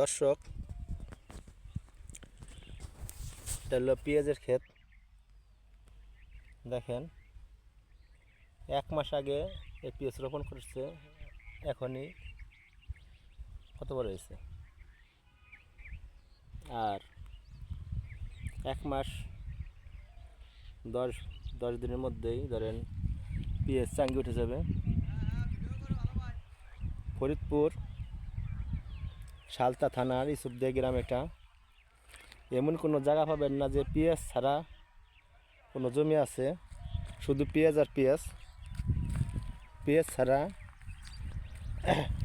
দর্শক, এটা হলো পেঁয়াজের ক্ষেত। দেখেন, এক মাস আগে এই পেঁয়াজ রোপণ করছে, এখনই কত বড় হয়েছে? আর এক মাস দশ দশ দিনের মধ্যেই ধরেন পেঁয়াজ চাঙ্গি উঠে যাবে। ফরিদপুর শালতা থানার ইসুফদিয়া গ্রাম এটা। এমন কোনো জায়গা পাবেন না যে পেঁয়াজ ছাড়া কোনো জমি আছে, শুধু পেঁয়াজ আর পেঁয়াজ। পেঁয়াজ ছাড়া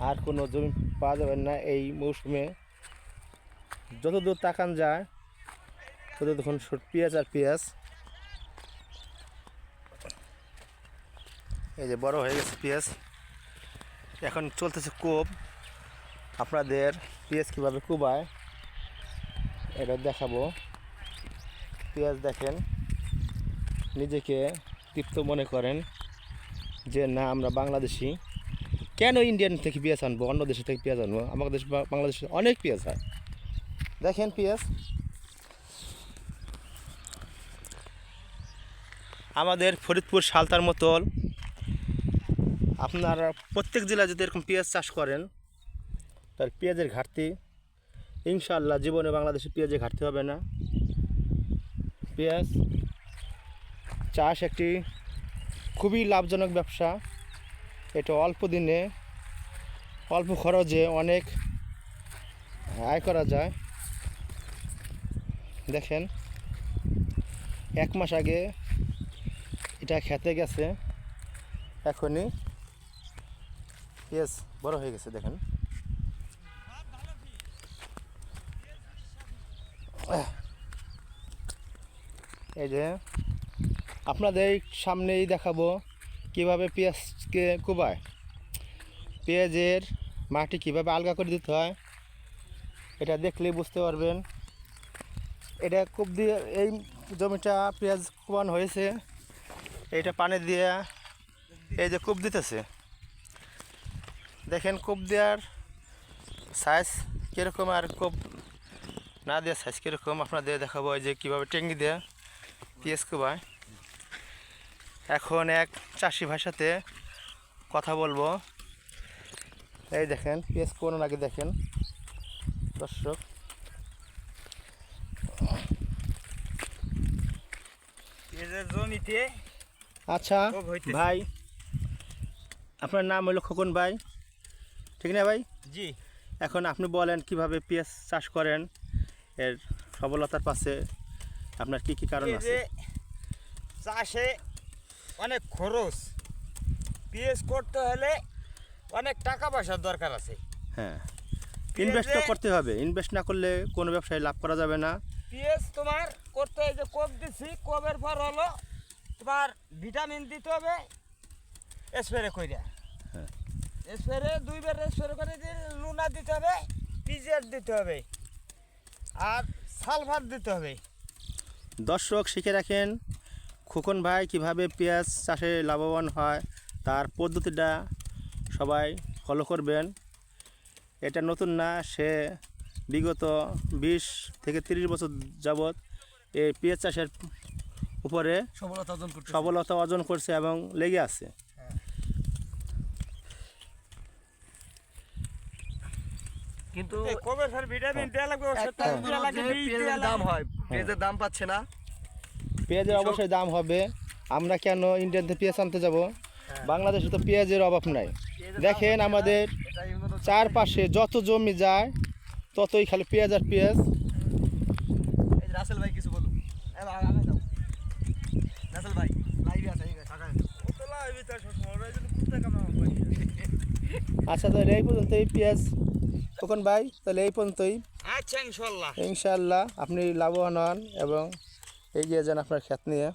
আর কোনো জমি পাওয়া যাবে না এই মৌসুমে। যতদূর তাকান যায় তত তখন পেঁয়াজ আর পেঁয়াজ। এই যে বড় হয়ে গেছে পেঁয়াজ। এখন চলতেছে কোপ আপনাদের পেঁয়াজ কীভাবে কুবায়, এটা দেখাবো। পেঁয়াজ দেখেন, নিজেকে তৃপ্ত মনে করেন যে, না, আমরা বাংলাদেশি। কেন ইন্ডিয়ান থেকে পেঁয়াজ আনব? অন্য দেশের থেকে পেঁয়াজ আনব? আমাদের দেশ বাংলাদেশে অনেক পেঁয়াজ হয়। দেখেন পেঁয়াজ। আমাদের ফরিদপুর সালতার মতন আপনারা প্রত্যেক জেলায় যদি এরকম পেঁয়াজ চাষ করেন তাহলে পেঁয়াজের ঘাটতি। ইনশাআল্লাহ জীবনে বাংলাদেশে পেঁয়াজের ঘাটতি হবে না। পেঁয়াজ চাষ একটি খুবই লাভজনক ব্যবসা। এটা অল্প দিনে, অল্প খরচে অনেক আয় করা যায়। দেখেন, এক মাস আগে এটা খেতে গেছে। এখনই পেঁয়াজ বড় হয়ে গেছে, দেখেন। এই যে, আপনাদের সামনেই দেখাবো কীভাবে পেঁয়াজকে কোবায়। পেঁয়াজের মাটি কীভাবে আলগা করে দিতে হয়, এটা দেখলেই বুঝতে পারবেন। এটা কূপ দিয়ে, এই জমিটা পেঁয়াজ কোবানো হয়েছে, এইটা পানি দিয়ে এই যে কূপ দিতেছে। দেখেন কূপ দেওয়ার সাইজ কীরকম আর কূপ না দেওয়ার সাইজ কীরকম? আপনাদের দেখাবো এই যে কীভাবে টেঙ্গি দেয়া পেঁয়াজ কোবায়। এখন এক চাষি ভাষাতে কথা বলব। এই দেখেন পিএস কোন আগে দেখেন? দর্শক। জমিতে আচ্ছা ভাই আপনার নাম হলো খোকন ভাই। ঠিক না ভাই? জি। এখন আপনি বলেন কীভাবে পেঁয়াজ চাষ করেন? এর সফলতার পাশে আপনার কি কি কারণ আছে? চাষে অনেক খরচ পেঁয়াজ করতে হলে অনেক টাকা পয়সার দরকার আছে। হ্যাঁ ইনভেস্ট তো করতে হবে ইনভেস্ট না করলে কোনো ব্যবসায় লাভ করা যাবে না। পেঁয়াজ তোমার করতে হয় যে কোপ দিছি কোপের পর হলো তোমার ভিটামিন দিতে হবে স্প্রে কইরা। হ্যাঁ। স্প্রে দুইবার স্প্রে করে লুনা দিতে হবে পিজিআর দিতে হবে। আর সালফার দিতে হবে। দর্শক শিখে রাখেন খোকন ভাই কীভাবে পেঁয়াজ চাষে লাভবান হয় তার পদ্ধতিটা সবাই ফলো করবেন। এটা নতুন না সে বিগত বিশ থেকে তিরিশ বছর যাবৎ এই পেঁয়াজ চাষের উপরে সফলতা অর্জন সফলতা অর্জন করছে এবং লেগে আছে। কিন্তু পর ভিটামিন লাগবে? একটা দেওয়া লাগবে পেঁয়াজের দাম হয়। পেঁয়াজের দাম পাচ্ছে না। পেঁয়াজের অবশ্যই দাম হবে। আমরা কেন ইন্ডিয়ান থেকে পেঁয়াজ আনতে যাব? বাংলাদেশে তো পেঁয়াজের অভাব নাই। দেখেন আমাদের চারপাশে যত জমি যায় ততই খালি পেঁয়াজ আর পেঁয়াজ। এই যে রাসেল ভাই কিছু বলুন এ ভাই, আগে যাও। রাসেল ভাই লাইভে আছে এই টাকা আচ্ছা তাহলে এই পর্যন্তই পেঁয়াজ তখন ভাই তাহলে এই পর্যন্তই। আচ্ছা ইনশাল্লাহ। ইনশাল্লাহ আপনি লাভবান হন এবং এগিয়ে যান আপনার খ্যাত নিয়ে।